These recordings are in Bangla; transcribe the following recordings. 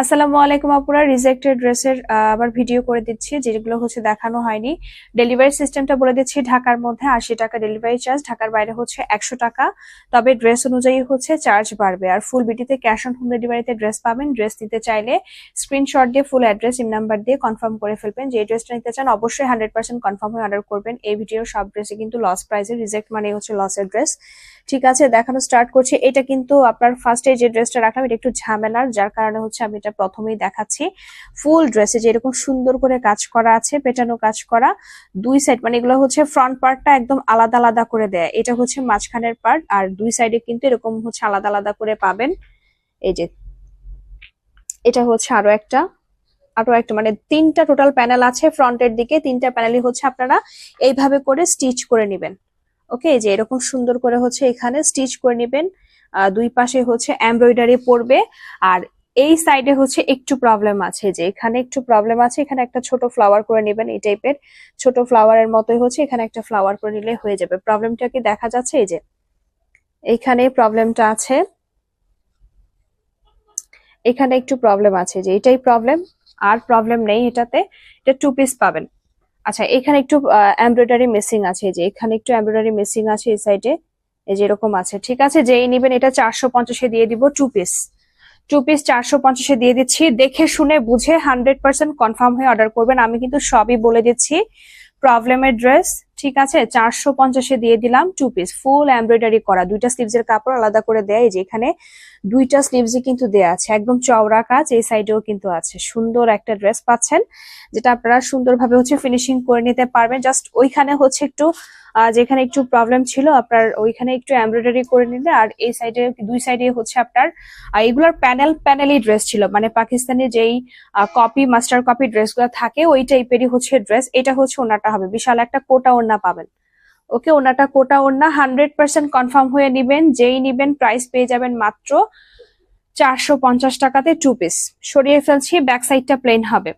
আসসালামু আলাইকুম আপুরা রিজেক্টেড ড্রেসের আবার ভিডিও করে দিচ্ছি, যেগুলো হচ্ছে দেখানো হয়নি। ডেলিভারি সিস্টেমটা বলে দিচ্ছি, ঢাকার মধ্যে আশি টাকা ডেলিভারি চার্জ ঢাকার বাইরে হচ্ছে একশো টাকা। তবে ড্রেস অনুযায়ী হচ্ছে চার্জ বাড়বে। আর ফুল বিটিতে ক্যাশ অন হোম ডেলিভারিতে ড্রেস পাবেন। ড্রেস নিতে চাইলে স্ক্রিনশট দিয়ে ফুল অ্যাড্রেস ইম নাম্বার দিয়ে কনফার্ম করে ফেলবেন। যে ড্রেসটা নিতে চান, অবশ্যই হান্ড্রেড পার্সেন্ট কনফার্ম হয়ে অর্ডার করবেন। এই ভিডিওর সব ড্রেসে কিন্তু লস প্রাইসে রিজেক্ট মানে হচ্ছে লসের ড্রেস ঠিক আছে, দেখানো স্টার্ট করছি। এটা কিন্তু আপনার ফার্স্টে যে ড্রেসটা রাখলাম, এটা একটু ঝামেলার, যার কারণে হচ্ছে আমি এটা প্রথমেই দেখাচ্ছি। ফুল ড্রেসে যে এরকম সুন্দর করে কাজ করা আছে, পেটানো কাজ করা, দুই সাইড মানে এগুলো হচ্ছে ফ্রন্ট পার্টটা একদম আলাদা আলাদা করে দেয়। এটা হচ্ছে মাঝখানের পার্ট আর দুই সাইডে কিন্তু এরকম হচ্ছে আলাদা আলাদা করে পাবেন। এই যে, এটা হচ্ছে আরও একটা আরও একটা মানে তিনটা টোটাল প্যানেল আছে ফ্রন্টের দিকে, তিনটা প্যানেলই হচ্ছে আপনারা এইভাবে করে স্টিচ করে নেবেন। ওকে যে এরকম সুন্দর করে হচ্ছে এখানে স্টিচ করে নেবেন। দুই পাশে হচ্ছে এমব্রয়ডারি পড়বে আর এই সাইডে হচ্ছে একটু প্রবলেম আছে, যে এখানে একটু প্রবলেম আছে, এখানে একটা ছোট ফ্লাওয়ার করে নেবেন, এই টাইপের ছোট ফ্লাওয়ারের মতোই হচ্ছে, এখানে একটা ফ্লাওয়ার করে নিলে হয়ে যাবে। প্রবলেমটা কি দেখা যাচ্ছে? এই যে এইখানে প্রবলেমটা আছে। এখানে একটু প্রবলেম আছে, যে এটাই প্রবলেম আর প্রবলেম নেই এটাতে, এটা টু পিস পাবেন। আচ্ছা এখানে একটু এমব্রয়ডারি মেসিং আছে, যে এখানে একটু এমব্রয়ডারি মেসিং আছে এই সাইডে এই যে এরকম আছে, ঠিক আছে? যেই নিবেন, এটা চারশো পঞ্চাশে দিয়ে দিব টু পিস টু পিস চারশো পঞ্চাশে দিয়ে দিচ্ছি। দেখে শুনে বুঝে হান্ড্রেড পার্সেন্ট কনফার্ম হয়ে অর্ডার করবেন। আমি কিন্তু সবই বলে দিচ্ছি। প্রবলেমের ড্রেস ঠিক আছে? চারশো পঞ্চাশে দিয়ে দিলাম টু পিস ফুল এমব্রয়ডারি করা। দুইটা স্লিভস এর কাপড় আলাদা করে দেয়। যে এখানে দুইটা স্লিভসই কিন্তু দেয়া আছে। একদম চওড়া কাজ, এই সাইডেও কিন্তু আছে। সুন্দর একটা ড্রেস পাচ্ছেন, যেটা আপনারা সুন্দরভাবে হচ্ছে ফিনিশিং করে নিতে পারবেন। জাস্ট ওইখানে হচ্ছে একটু যেখানে একটু প্রবলেম ছিল, আপনার ওইখানে একটু এমব্রয়ডারি করে নিলে, আর এই সাইডে দুই সাইডে হচ্ছে আপনার এগুলোর প্যানেল প্যানেলই ড্রেস ছিল। মানে পাকিস্তানে যেই কপি মাস্টার কপি ড্রেসগুলো থাকে, ওই টাইপেরই হচ্ছে ড্রেস এটা হচ্ছে ওনাটা হবে। বিশাল একটা কোটা ওড়না পাবেন। ওকে ওনাটা কোটা ওড়না হান্ড্রেড পার্সেন্ট কনফার্ম হয়ে নিবেন, যেই নিবেন প্রাইস পেয়ে যাবেন মাত্র চারশো পঞ্চাশ টাকাতে টু পিস সরিয়ে ফেলছি ব্যাক সাইডটা প্লেন হবে।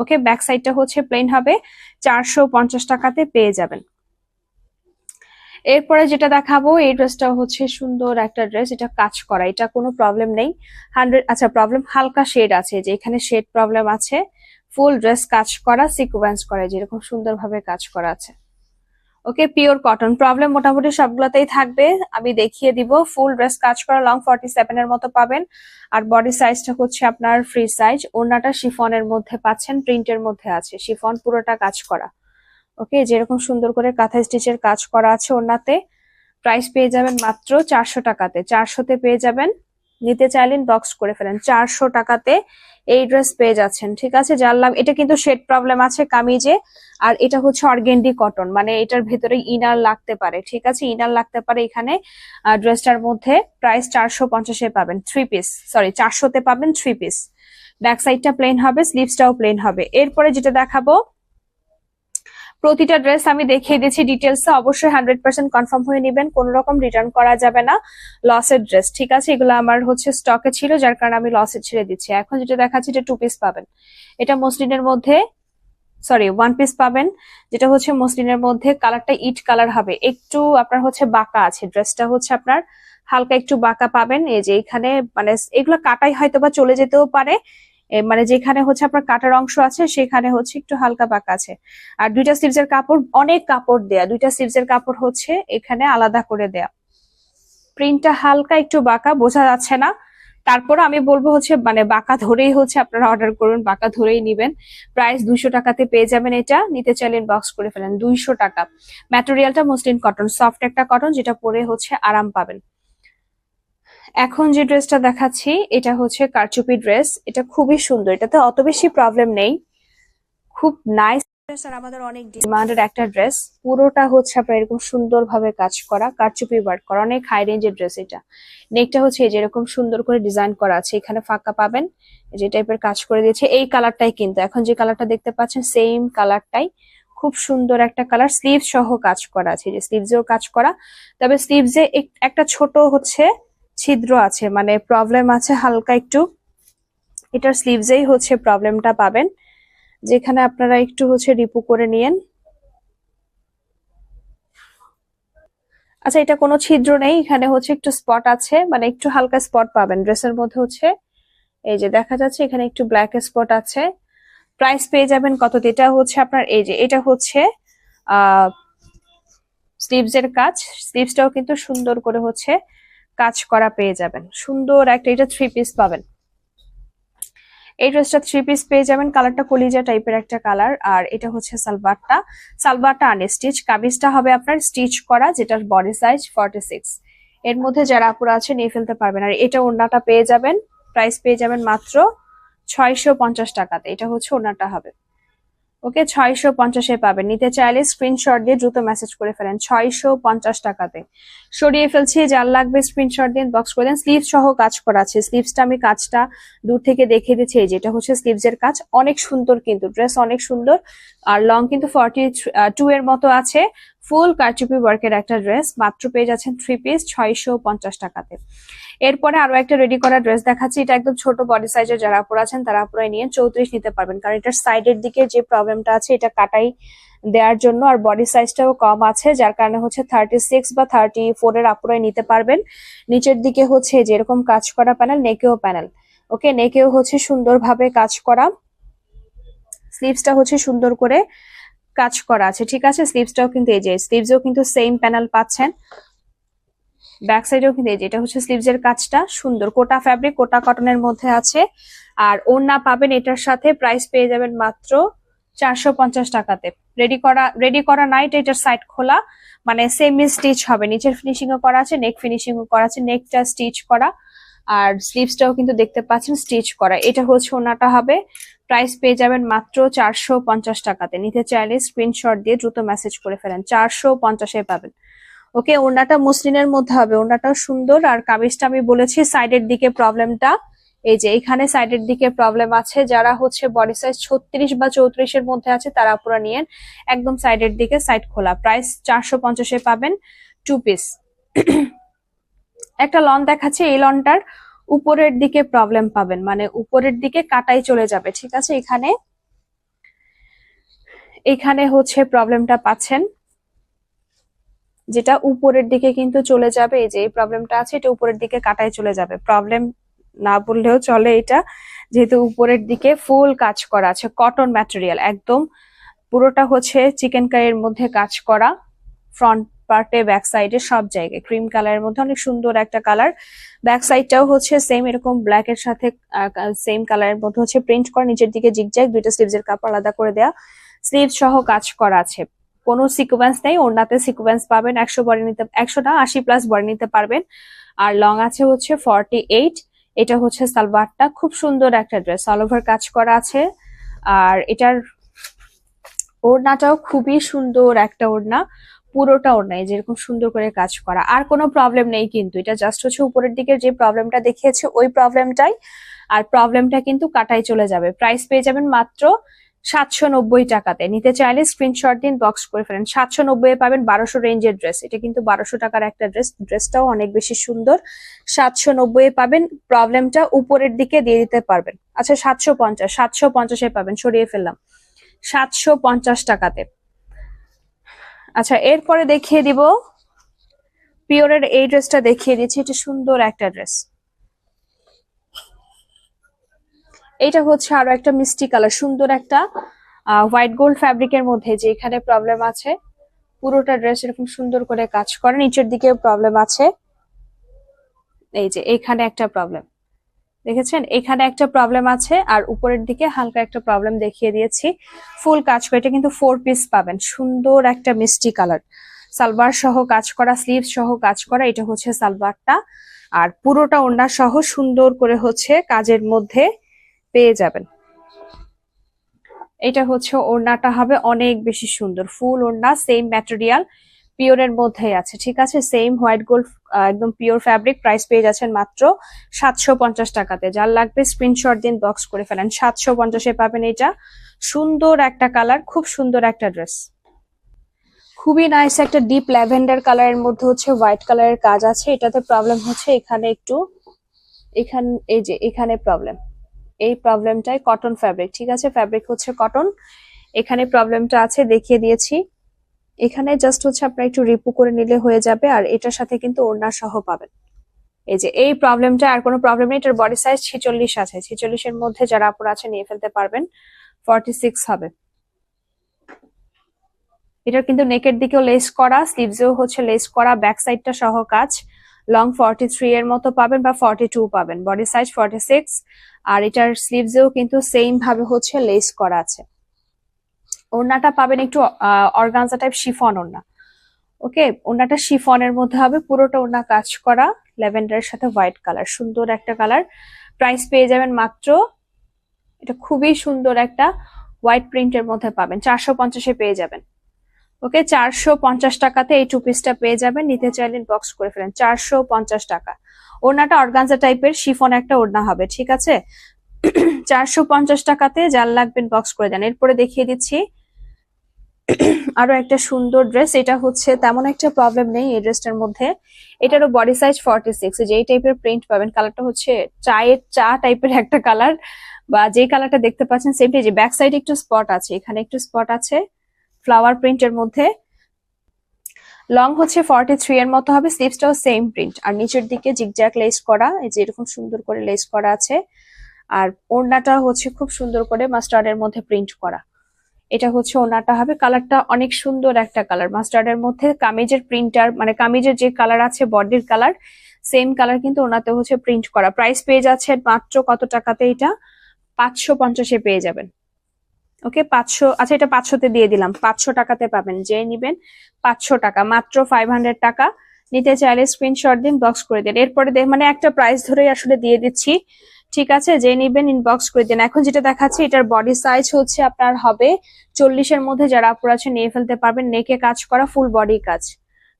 ওকে ব্যাক সাইডটা হচ্ছে প্লেন হবে, চারশো পঞ্চাশ টাকাতে পেয়ে যাবেন। এরপরে যেটা দেখাবো, এই ড্রেসটা হচ্ছে সুন্দর একটা ড্রেস এটা কাজ করা, এটা কোনো প্রবলেম নেই। হান্ড্রেড আচ্ছা প্রবলেম হালকা শেড আছে, যে এখানে শেড প্রবলেম আছে। ফুল ড্রেস কাজ করা সিকুয়েন্স করা, যেরকম সুন্দরভাবে কাজ করা আছে। ওকে পিওর কটন প্রবলেম মোটামুটি সবগুলোতেই থাকবে। আমি দেখিয়ে দিব। ফুল ড্রেস কাজ করা লং ফর্টি সেভেন এর মতো পাবেন। আর বডি সাইজটা হচ্ছে আপনার ফ্রি সাইজ ওনাটা শিফনের মধ্যে পাচ্ছেন প্রিন্টের মধ্যে আছে। শিফন পুরোটা কাজ করা। ওকে যেরকম সুন্দর করে কাঁথা স্টিচের কাজ করা আছে ওনাতে প্রাইস পেয়ে যাবেন মাত্র চারশো টাকাতে। চারশোতে পেয়ে যাবেন। নিতে চাইলেন বক্স করে ফেলেন। চারশো টাকাতে এই ড্রেস পেয়ে যাচ্ছেন, ঠিক আছে? জানলাম, এটা কিন্তু শেড প্রবলেম আছে, কামিজে, আর এটা হচ্ছে অর্গেন্ডি কটন মানে এটার ভেতরে ইনার লাগতে পারে, ঠিক আছে? ইনার লাগতে পারে এখানে ড্রেসটার মধ্যে প্রাইস চারশো পঞ্চাশে পাবেন থ্রি পিস সরি চারশোতে পাবেন থ্রি পিস ব্যাক সাইডটা প্লেন হবে স্লিভসটাও প্লেন হবে। এরপরে যেটা দেখাবো প্রতিটা ড্রেস আমি দেখিয়ে দিচ্ছি ডিটেলস অবশ্যই হান্ড্রেড পার্সেন্ট কনফার্ম হয়ে নেবেন, কোন রকম রিটার্ন করা যাবে না। লসের ড্রেস ঠিক আছে? এগুলো আমার হচ্ছে স্টকে ছিল, যার কারণে আমি লসে ছেড়ে দিচ্ছি। এখন যেটা দেখাচ্ছি এটা টু পিস পাবেন। এটা মসলিনের মধ্যে সরি ওয়ান পিস পাবেন। যেটা হচ্ছে মসলিনের মধ্যে কালারটা ইট কালার হবে। একটু আপনার হচ্ছে বাঁকা আছে ড্রেসটা হচ্ছে আপনার হালকা একটু বাঁকা পাবেন। এই যে এখানে মানে এগুলো কাটাই হয়তো বা চলে যেতেও পারে। মানে যেখানে হচ্ছে আপনার কাটার অংশ আছে, সেখানে হচ্ছে একটু হালকা পাকা আছে। আর দুইটা এর কাপড়, অনেক কাপড় দেয়া। দুইটা এর কাপড় হচ্ছে এখানে আলাদা করে দেয়া। প্রিন্টটা হালকা একটু বাঁকা, বোঝা যাচ্ছে না। তারপর আমি বলব হচ্ছে মানে বাঁকা ধরেই হচ্ছে আপনারা অর্ডার করুন, বাঁকা ধরেই নিবেন। প্রাইস দুইশো টাকাতে পেয়ে যাবেন এটা। নিতে চাইলেন বক্স করে ফেলেন। দুইশো টাকা। ম্যাটেরিয়ালটা মসলিন কটন সফট একটা কটন যেটা পরে হচ্ছে আরাম পাবেন। এখন যে ড্রেসটা দেখাচ্ছি, এটা হচ্ছে কারচুপি ড্রেস। এটা খুবই সুন্দর, এটাতে অত বেশি প্রবলেম নেই। খুব নাইস ড্রেস আর আমাদের অনেক ডিমান্ডের একটা ড্রেস পুরোটা হচ্ছে আপনার এরকম সুন্দর ভাবে কাজ করা, কারচুপি ওয়ার্ক করা, অনেক হাই রেঞ্জের ড্রেস এটা। নেকটা হচ্ছে এই যেরকম সুন্দর করে ডিজাইন করা আছে, এখানে ফাঁকা পাবেন। যে টাইপের কাজ করে দিয়েছে, এই কালারটাই কিন্তু। এখন যে কালারটা দেখতে পাচ্ছেন সেম কালারটাই খুব সুন্দর একটা কালার স্লিভ সহ কাজ করা আছে। যে স্লিভসেও কাজ করা, তবে স্লিভসে একটা ছোট হচ্ছে ছিদ্র আছে মানে প্রবলেম আছে হালকা একটু। এটার স্লিভসেই হচ্ছে প্রবলেমটা পাবেন। যেখানে আপনারা একটু হচ্ছে রিপু করে নিয়েন। আচ্ছা এটা কোনো ছিদ্র নেই, এখানে হচ্ছে একটু স্পট আছে মানে একটু হালকা স্পট পাবেন। ড্রেসের মধ্যে হচ্ছে, এই যে দেখা যাচ্ছে এখানে একটু ব্ল্যাক স্পট আছে। প্রাইস পেয়ে যাবেন কত? এটা হচ্ছে আপনার, এই যে এটা হচ্ছে, আহ স্লিভস এর কাজ। স্লিভসটাও কিন্তু সুন্দর করে হচ্ছে কাজ করা পেয়ে যাবেন। সুন্দর একটা, এটা থ্রি পিস পাবেন। এই ড্রেসটা থ্রি পিস পেয়ে যাবেন। কালারটা কলিজা টাইপের একটা কালার আর এটা হচ্ছে সালবারটা। সালবারটা আনস্টিচ কামিজটা হবে আপনার স্টিচ করা, যেটার বডি সাইজ ফর্টি সিক্স এর মধ্যে যারা আপুরা আছে নিয়ে ফেলতে পারবেন। আর এটা ওড়নাটা পেয়ে যাবেন। প্রাইস পেয়ে যাবেন মাত্র ছয়শো পঞ্চাশ টাকাতে। এটা হচ্ছে ওড়নাটা হবে। ওকে ছয়শো পঞ্চাশে পাবেন। নিতে চাইলে স্ক্রিনশট দিয়ে দ্রুত মেসেজ করে ফেলেন ছয়শো পঞ্চাশ টাকাতে। সরিয়ে ফেলছি, যার লাগবে স্ক্রিনশট দিয়ে বক্স করে দেন। স্লিভ সহ কাজ করা আছে। স্লিভসটা আমি কাজটা দূর থেকে দেখে দিচ্ছি। যেটা হচ্ছে স্লিভস এর কাজ। অনেক সুন্দর কিন্তু ড্রেস অনেক সুন্দর। আর লং কিন্তু ফর্টি টু এর মতো আছে। ফুল কারচুপি ওয়ার্কের একটা ড্রেস, মাত্র পেয়ে যাচ্ছেন থ্রি পিস ছয়শো পঞ্চাশ টাকাতে। এরপরে আরও একটা রেডি করা ড্রেস দেখাচ্ছি, এটা একদম ছোট বডি সাইজের যারা আপুরা আছেন তারা আপুরা নিয়ে চৌত্রিশ নিতে পারবেন। কারণ এটার সাইডের দিকে যে প্রবলেমটা আছে, এটা কাটাই দেওয়ার জন্য আর বডি সাইজটাও কম আছে, যার কারণে হচ্ছে থার্টি সিক্স বা থার্টি ফোর এর আপুরাই নিতে পারবেন। নিচের দিকে হচ্ছে যেরকম কাজ করা প্যানেল নেকেও প্যানেল ওকে নেকেও হচ্ছে সুন্দরভাবে কাজ করা। স্লিভসটা হচ্ছে সুন্দর করে কাজ করা আছে, ঠিক আছে? স্লিভসটাও কিন্তু এই যে স্লিভসও কিন্তু সেম প্যানেল পাচ্ছেন। ব্যাক সাইডেও কিন্তু এই যে, এটা হচ্ছে স্লিভস এর কাজটা, সুন্দর। কোটা ফ্যাব্রিক কোটা কটনের মধ্যে আছে। আর ওড়না পাবেন এটার সাথে প্রাইস পেয়ে যাবেন মাত্র চারশো পঞ্চাশ টাকাতে। রেডি করা রেডি করা নাইট এটার সাইড খোলা। মানে সেমি স্টিচ হবে। নিচের ফিনিশিং ও করা আছে নেক ফিনিশিং ও করা আছে নেকটা স্টিচ করা। আর স্লিভসটাও কিন্তু দেখতে পাচ্ছেন স্টিচ করা। এটা হচ্ছে ওনাটা হবে। প্রাইস পেয়ে যাবেন মাত্র চারশো পঞ্চাশ টাকাতে। নিতে চাইলে স্ক্রিনশট দিয়ে দ্রুত মেসেজ করে ফেলেন। চারশো পঞ্চাশে পাবেন। ওকে ওনাটা মুসলিনের মধ্যে হবে। ওনাটাও সুন্দর। আর কামিজটা আমি বলেছি সাইডের দিকে প্রবলেমটা এই যে, এখানে সাইডের দিকে প্রবলেম আছে। যারা হচ্ছে বডি সাইজ ছত্রিশ বা চৌত্রিশের মধ্যে আছে, তারা পুরো নিয়েন একদম সাইডের দিকে সাইড খোলা। প্রাইস চারশো পঞ্চাশে পাবেন টু পিস একটা লন দেখাচ্ছে। এই লনটার উপরের দিকে প্রবলেম পাবেন। মানে উপরের দিকে কাটাই চলে যাবে, ঠিক আছে? এখানে এখানে হচ্ছে প্রবলেমটা পাচ্ছেন, যেটা উপরের দিকে কিন্তু চলে যাবে। এই যে এই প্রবলেমটা আছে, এটা উপরের দিকে কাটায় চলে যাবে। প্রবলেম না বললেও চলে এটা, যেহেতু উপরের দিকে ফুল কাজ করা আছে কটন ম্যাটেরিয়াল একদম পুরোটা হচ্ছে চিকেন কারির মধ্যে কাজ করা ফ্রন্ট পার্টে ব্যাক সাইডে সব জায়গায় ক্রিম কালারের মধ্যে অনেক সুন্দর একটা কালার ব্যাক সাইডটাও হচ্ছে সেম এরকম ব্ল্যাক এর সাথে সেম কালারের মধ্যে হচ্ছে প্রিন্ট করা। নিচের দিকে জিগজ্যাগ দুইটা স্লিভস এর কাপড় আলাদা করে দেয়া। স্লিভ সহ কাজ করা আছে। কোনো সিকুয়েন্স নেই ওনাতে সিকুয়েন্স পাবেন। একশো বডি নিতে, একশো না, আশি প্লাস বডি নিতে পারবেন। আর লং আছে হচ্ছে ফর্টি এইট এটা হচ্ছে সালভারটা খুব সুন্দর একটা ড্রেস অল ওভার কাজ করা আছে। আর এটার ওড়নাটাও খুবই সুন্দর একটা ওড়না। পুরোটা ওড়নায় যেরকম সুন্দর করে কাজ করা। আর কোনো প্রবলেম নেই কিন্তু, এটা জাস্ট হচ্ছে উপরের দিকে যে প্রবলেমটা দেখিয়েছে, ওই প্রবলেমটাই আর প্রবলেমটা কিন্তু কাটাই চলে যাবে। প্রাইস পেয়ে যাবেন মাত্র সাতশো নব্বই টাকাতে। নিতে চাইলে স্ক্রিনশট দিন বক্স করে ফেলেন। সাতশো নব্বই পাবেন বারোশো রেঞ্জের ড্রেস এটা কিন্তু বারোশো টাকার একটা ড্রেস ড্রেসটাও অনেক বেশি সুন্দর। সাতশো নব্বই পাবেন প্রবলেমটা উপরের দিকে দিয়ে দিতে পারবেন। আচ্ছা সাতশো পঞ্চাশ, সাতশো পঞ্চাশে পাবেন, সরিয়ে ফেললাম। সাতশো পঞ্চাশ টাকাতে। আচ্ছা এরপরে দেখিয়ে দিব। পিওরের এই ড্রেসটা দেখিয়ে দিচ্ছি, এটা সুন্দর একটা ড্রেস। এটা হচ্ছে আরও একটা মিষ্টি কালার, সুন্দর একটা হোয়াইট গোল্ড ফ্যাব্রিকের মধ্যে যে এখানে প্রবলেম আছে। পুরোটা ড্রেস এরকম সুন্দর করে কাজ করে, নিচের দিকে প্রবলেম আছে। এই যে, এখানে একটা প্রবলেম। দেখেছেন? এখানে একটা প্রবলেম আছে, আর উপরের দিকে হালকা একটা প্রবলেম দেখিয়ে দিয়েছি। ফুল কাজ করে, এটা কিন্তু ফোর পিস পাবেন। সুন্দর একটা মিষ্টি কালার সালবার সহ কাজ করা স্লিভ সহ কাজ করা, এটা হচ্ছে সালবারটা আর পুরোটা ওড়না সহ সুন্দর করে হচ্ছে কাজের মধ্যে পেয়ে যাবেন। এটা হচ্ছে ওড়নাটা হবে অনেক বেশি সুন্দর। ফুল ওড়না সেম ম্যাটেরিয়াল পিওরের মধ্যেই আছে, ঠিক আছে? সেম হোয়াইট গোল্ড একদম পিওর ফ্যাব্রিক প্রাইস পেয়ে যাচ্ছেন মাত্র সাতশো পঞ্চাশ টাকাতে। যার লাগবে স্ক্রিনশট দিন বক্স করে ফেলেন। সাতশো পঞ্চাশে পাবেন এটা। সুন্দর একটা কালার খুব সুন্দর একটা ড্রেস খুবই নাইস একটা ডিপ ল্যাভেন্ডার কালারের মধ্যে হচ্ছে হোয়াইট কালারের কাজ আছে। এটাতে প্রবলেম হচ্ছে এখানে একটু, এখান, এই যে, এখানে প্রবলেম এই প্রবলেমটাই কটন ফ্যাব্রিক ঠিক আছে? ফ্যাব্রিক হচ্ছে কটন এখানে প্রবলেমটা আছে, দেখিয়ে দিয়েছি। এখানে জাস্ট হচ্ছে আপনার একটু রিপু করে নিলে হয়ে যাবে, আর এটার সাথে কিন্তু ওড়না সহ পাবেন। এই যে, এই প্রবলেমটা আর কোনো প্রবলেম নেই, এটার বডি সাইজ ছেচল্লিশ আছে। ছেচল্লিশের মধ্যে যারা আপুরা আছে নিয়ে ফেলতে পারবেন। ফর্টি সিক্স হবে। এটার কিন্তু নেকের দিকেও লেস করা স্লিভসেও হচ্ছে লেস করা ব্যাক সাইডটা সহ কাজ। লং ফর্টি থ্রি এর মতো পাবেন বা ফর্টি টু পাবেন। বডি সাইজ ফর্টি সিক্স আর এটার স্লিভসেও কিন্তু সেম ভাবে হচ্ছে লেস করা আছে। ওড়নাটা পাবেন একটু অর্গানজা টাইপ শিফন ওড়না। ওকে ওড়নাটা শিফনের মধ্যে হবে, পুরোটা ওড়না কাজ করা, ল্যাভেন্ডারের সাথে হোয়াইট কালার, সুন্দর একটা কালার। প্রাইস পেয়ে যাবেন মাত্র, এটা খুবই সুন্দর একটা হোয়াইট প্রিন্টের মধ্যে পাবেন, চারশো পঞ্চাশে পেয়ে যাবেন। ওকে চারশো পঞ্চাশ টাকাতে এই টু পিসটা পেয়ে যাবেন, নিতে চাইলেন বক্স করে ফেলেন, চারশো পঞ্চাশ টাকা। ওড়নাটা অর্গানজা টাইপের শিফন একটা ওড়না হবে, ঠিক আছে? চারশো পঞ্চাশ টাকাতে যার লাগবেন বক্স করে দেন। এরপরে দেখিয়ে দিচ্ছি আরও একটা সুন্দর ড্রেস এটা হচ্ছে তেমন একটা প্রবলেম নেই এই ড্রেসটার মধ্যে। এটারও বডি সাইজ ফর্টি সিক্স যেই টাইপের প্রিন্ট পাবেন কালারটা হচ্ছে চায়ের চা টাইপের একটা কালার বা যে কালারটা দেখতে পাচ্ছেন সেমটাই যে ব্যাক সাইডে একটু স্পট আছে, এখানে একটু স্পট আছে ফ্লাওয়ার প্রিন্টের মধ্যে। লং হচ্ছে ফর্টি থ্রি এর মতো হবে স্লিভসটাও সেম প্রিন্ট আর নিচের দিকে জিগজ্যাক লেস করা, এই যে এরকম সুন্দর করে লেস করা আছে, আর ওড়নাটা হচ্ছে খুব সুন্দর করে মাস্টার্ডের মধ্যে প্রিন্ট করা। এটা হচ্ছে ওনাটা হবে। কালারটা অনেক সুন্দর একটা কালার। মাস্টার্ডের মধ্যে কামিজের প্রিন্টার মানে কামিজের যে কালার আছে বডির কালার সেম কালার কিন্তু ওনাতে হচ্ছে প্রিন্ট করা। প্রাইস পেয়ে যাচ্ছে মাত্র কত টাকাতে এটা? পাঁচশো পঞ্চাশে পেয়ে যাবেন। ওকে পাঁচশো আচ্ছা এটা পাঁচশোতে দিয়ে দিলাম। পাঁচশো টাকাতে পাবেন, যে নিবেন পাঁচশো টাকা। মাত্র ফাইভ হান্ড্রেড টাকা। নিতে চাইলে স্ক্রিনশট দিন বক্স করে দিন। এরপরে মানে একটা প্রাইস ধরেই আসলে দিয়ে দিচ্ছি। ঠিক আছে, যে নিবেন ইনবক্স করে দিন। এখন যেটা দেখাচ্ছি, এটার বডি সাইজ হচ্ছে আপনার হবে চল্লিশের মধ্যে। যারা আপুর আছে, নিয়ে ফেলতে পারবেন। নেকে কাজ করা ফুল বডি কাজ।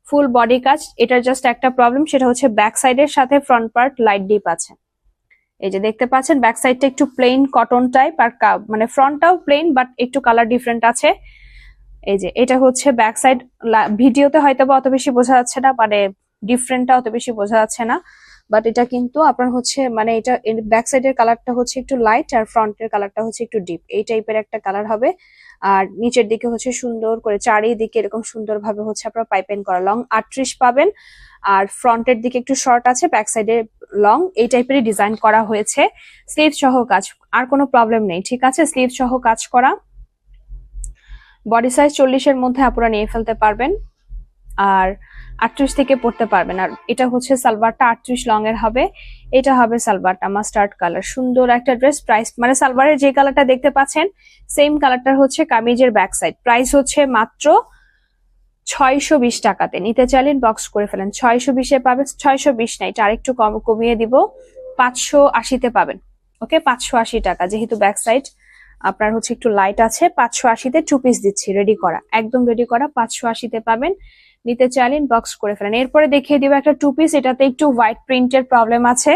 ফুল বডি কাজ, এটার জাস্ট একটা প্রবলেম সেটা হচ্ছে ব্যাক সাইডের সাথে ফ্রন্ট পার্ট লাইট ডিপ আছে। এই যে দেখতে পাচ্ছেন ব্যাক সাইডটা একটু প্লেন কটন টাইপ আর মানে ফ্রন্টটাও প্লেন বাট একটু কালার ডিফারেন্ট আছে। এই যে, এটা হচ্ছে ব্যাক সাইড ভিডিওতে হয়তো বা অত বেশি বোঝা যাচ্ছে না মানে ডিফারেন্টটা অত বেশি বোঝা যাচ্ছে না। বাট এটা কিন্তু আপনার হচ্ছে মানে এটা ব্যাক সাইডের কালারটা হচ্ছে একটু লাইট আর ফ্রন্টের কালারটা হচ্ছে একটু ডিপ এই টাইপের একটা কালার হবে। আর নিচের দিকে হচ্ছে সুন্দর করে চারিদিকে এরকম সুন্দরভাবে হচ্ছে আপনার পাইপেন করা লং আটত্রিশ পাবেন। আর ফ্রন্টের দিকে একটু শর্ট আছে ব্যাক সাইডে লং এই টাইপেরই ডিজাইন করা হয়েছে। স্লিভ সহ কাজ, আর কোনো প্রবলেম নেই, ঠিক আছে? স্লিভ সহ কাজ করা। বডি সাইজ চল্লিশের মধ্যে আপনারা নিয়ে ফেলতে পারবেন। আর আটত্রিশ থেকে পড়তে পারবেন। আর এটা হচ্ছে সালবারটা আটত্রিশ লং এর হবে। এটা হবে সালবারটা মাস্টার্ড কালার সুন্দর একটা ড্রেস প্রাইস মানে সালবারের যে কালারটা দেখতে পাচ্ছেন সেম কালারটা হচ্ছে কামিজের ব্যাক সাইড প্রাইস হচ্ছে মাত্র ছয়শো বিশ টাকাতে। নিতে চাইলেন বক্স করে ফেলেন। ছয়শো বিশে পাবেন, ছয়শো বিশ নাই এটা আরেকটু কম, কমিয়ে দিব। পাঁচশো আশিতে পাবেন। ওকে? পাঁচশো আশি টাকা। যেহেতু ব্যাক সাইড আপনার হচ্ছে একটু লাইট আছে, পাঁচশো আশিতে টু পিস দিচ্ছি রেডি করা। একদম রেডি করা, পাঁচশো আশিতে পাবেন। নিতে চাইলেন বক্স করে ফেলেন। এরপরে দেখিয়ে দিব একটা টু পিস এটাতে একটু হোয়াইট প্রিন্টের প্রবলেম আছে।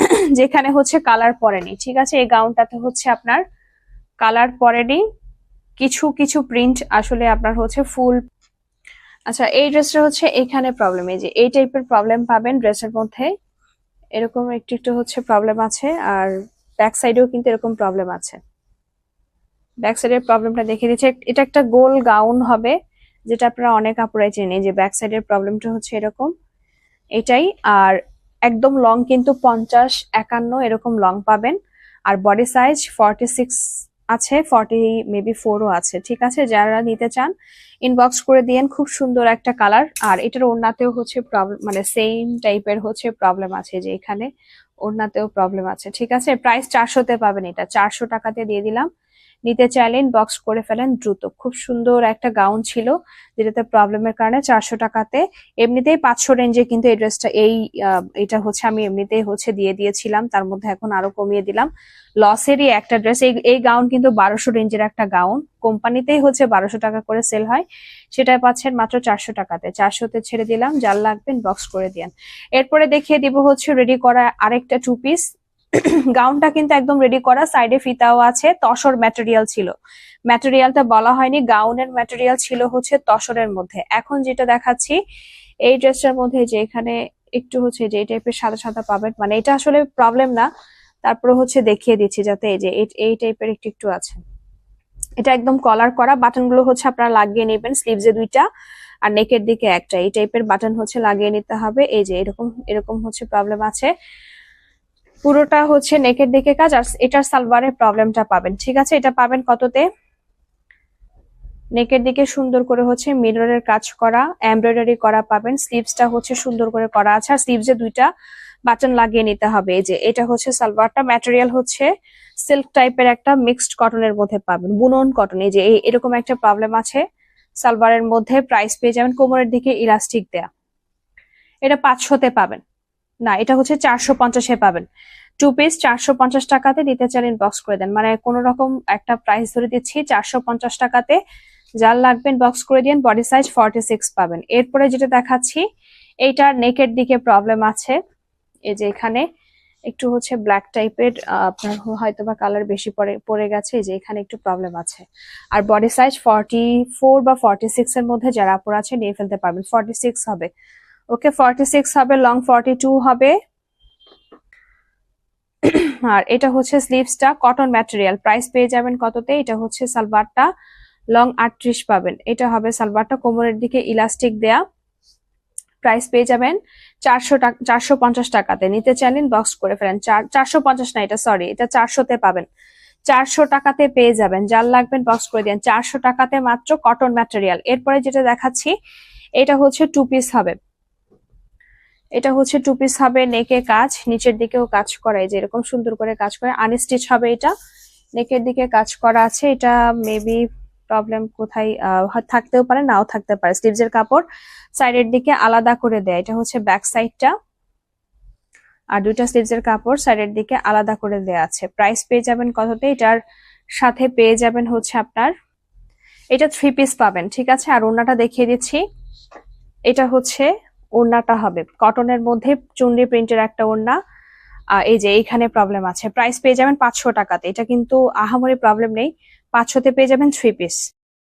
যেখানে হচ্ছে কালার পরেনি ঠিক আছে? এই গাউনটাতে হচ্ছে আপনার কালার পরেনি কিছু কিছু প্রিন্ট আসলে আপনার হচ্ছে ফুল আচ্ছা এই ড্রেসটা হচ্ছে এখানে প্রবলেম এই যে এই টাইপের প্রবলেম পাবেন ড্রেসের মধ্যে। এরকম একটু একটু হচ্ছে প্রবলেম আছে, আর ব্যাক সাইডেও কিন্তু এরকম প্রবলেম আছে। ব্যাক সাইডের প্রবলেমটা দেখিয়ে দিচ্ছে। এটা একটা গোল গাউন হবে। যেটা আপনারা অনেক আপুরাই চেনে যে ব্যাক সাইডের প্রবলেমটা হচ্ছে এরকম। এটাই, আর একদম লং কিন্তু পঞ্চাশ, একান্ন এরকম লং পাবেন। আর বডি সাইজ ফর্টি সিক্স আছে ফর্টি মেবি ফোরও আছে, ঠিক আছে? যারা নিতে চান ইনবক্স করে দিয়েন, খুব সুন্দর একটা কালার আর এটার ওড়নাতেও হচ্ছে প্রবলেম মানে সেম টাইপের হচ্ছে প্রবলেম আছে যে এখানে। ওড়নাতেও প্রবলেম আছে, ঠিক আছে? প্রাইস চারশোতে পাবেন এটা, চারশো টাকাতে দিয়ে দিলাম। নিতে চাইলেন বক্স করে ফেলেন দ্রুত। খুব সুন্দর একটা গাউন ছিল, যেটাতে প্রবলেমের কারণে চারশো টাকাতে। এমনিতেই পাঁচশো রেঞ্জে কিন্তু এই ড্রেসটা এই এটা হচ্ছে আমি এমনিতেই হচ্ছে দিয়ে দিয়েছিলাম। তার মধ্যে এখন আরও কমিয়ে দিলাম। লসেরই একটা ড্রেস এই এই গাউন কিন্তু বারোশো রেঞ্জের একটা গাউন কোম্পানিতেই হচ্ছে বারোশো টাকা করে সেল হয়। সেটা পাচ্ছেন মাত্র চারশো টাকাতে। চারশোতে ছেড়ে দিলাম, যার লাগবেন বক্স করে দিন এরপরে দেখিয়ে দিব হচ্ছে রেডি করা আরেকটা টু পিস গাউনটা কিন্তু একদম রেডি করা সাইডে ফিতাও আছে, তসর ম্যাটেরিয়াল ছিল। ম্যাটেরিয়ালটা বলা হয়নি, গাউনের ম্যাটেরিয়াল ছিল হচ্ছে তসরের মধ্যে। এখন যেটা দেখাচ্ছি, এই ড্রেসটার মধ্যে যে এখানে একটু হচ্ছে যে এই টাইপের সাদা সাদা পাবেন মানে এটা আসলে প্রবলেম না। তারপরে হচ্ছে দেখিয়ে দিচ্ছি যাতে এই যে এই টাইপের একটু একটু আছে। এটা একদম কলার করা বাটনগুলো হচ্ছে আপনারা লাগিয়ে নেবেন স্লিভসে দুইটা আর নেকের দিকে একটা। এই টাইপের বাটন হচ্ছে লাগিয়ে নিতে হবে। এই যে এরকম এরকম হচ্ছে প্রবলেম আছে। পুরোটা হচ্ছে নেকের দিকে কাজ, আর এটার সালভারের প্রবলেমটা পাবেন, ঠিক আছে? এটা পাবেন কততে? নেকের দিকে সুন্দর করে হচ্ছে মিররের কাজ করা, এমব্রয়ডারি করা পাবেন, স্লিভসটা হচ্ছে সুন্দর করে করা আছে, আর স্লিভসে দুইটা বাটন লাগিয়ে নিতে হবে। এই যে, এটা হচ্ছে সালোয়ারটা, ম্যাটেরিয়াল হচ্ছে সিল্ক টাইপের একটা মিক্সড কটনের মধ্যে পাবেন, বুনন কটন। এই যে এরকম একটা প্রবলেম আছে সালোয়ারের মধ্যে, প্রাইস পেয়ে যাবেন কোমরের দিকে ইলাস্টিক দেয়া। এটা পাঁচশোতে পাবেন। না, এটা হচ্ছে চারশো পঞ্চাশে পাবেন। টু পিস চারশো পঞ্চাশ টাকাতে নিতে চান বক্স করে দেন। মানে কোন রকম একটা প্রাইস ধরে দিচ্ছি, চারশো পঞ্চাশ টাকাতে যার লাগবেন বক্স করে দিন বডি সাইজ ফর্টি সিক্স পাবেন। এরপরে যেটা দেখাচ্ছি, এইটার নেকের দিকে প্রবলেম আছে। এই যে এখানে একটু হচ্ছে ব্ল্যাক টাইপের আপনার হয়তো বা কালার বেশি পরে পড়ে গেছে যে এখানে একটু প্রবলেম আছে। আর বডি সাইজ ফর্টি ফোর বা ফর্টি সিক্স এর মধ্যে যারা আপুর আছে নিয়ে ফেলতে পারবেন। ফর্টি সিক্স হবে। ওকে ফর্টি সিক্স হবে লং ফর্টি টু হবে। আর এটা হচ্ছে স্লিভসটা কটন ম্যাটেরিয়াল প্রাইস পেয়ে যাবেন কততে? এটা হচ্ছে সালভারটা লং আটত্রিশ পাবেন। এটা হবে সালভারটা কোমরের দিকে ইলাস্টিক দেয়া। প্রাইস পেয়ে যাবেন চারশো টাকা, চারশো পঞ্চাশ টাকাতে। নিতে চাইলেন বক্স করে ফেলেন। চার, চারশো পঞ্চাশ না এটা সরি এটা চারশোতে পাবেন। চারশো টাকাতে পেয়ে যাবেন। যার লাগবেন বক্স করে দেন। চারশো টাকাতে মাত্র কটন ম্যাটেরিয়াল এরপরে যেটা দেখাচ্ছি, এটা হচ্ছে টু পিস হবে। এটা হচ্ছে টু পিস হবে নেকে কাজ, নিচের দিকেও কাজ করা যে এরকম সুন্দর করে কাজ করে আনস্টিচ হবে এটা নেকের দিকে কাজ করা আছে, এটা মেবি প্রবলেম কোথায় থাকতেও পারে, নাও থাকতে পারে স্লিভস এর কাপড় সাইডের দিকে আলাদা করে দেয়, এটা হচ্ছে ব্যাক সাইডটা আর দুইটা স্লিভস এর কাপড় সাইডের দিকে আলাদা করে দেয়া আছে প্রাইস পেয়ে যাবেন কততে, এটার সাথে পেয়ে যাবেন হচ্ছে আপনার, এটা থ্রি পিস পাবেন, ঠিক আছে? আর ওড়নাটা দেখিয়ে দিচ্ছি, এটা হচ্ছে ওড়নাটা হবে। কটনের মধ্যে চুনরি প্রিন্টের একটা ওড়না। এই যে এইখানে প্রবলেম আছে। প্রাইস পেয়ে যাবেন পাঁচশো টাকাতে। এটা কিন্তু আহামরি প্রবলেম নেই। পাঁচশোতে পেয়ে যাবেন থ্রি পিস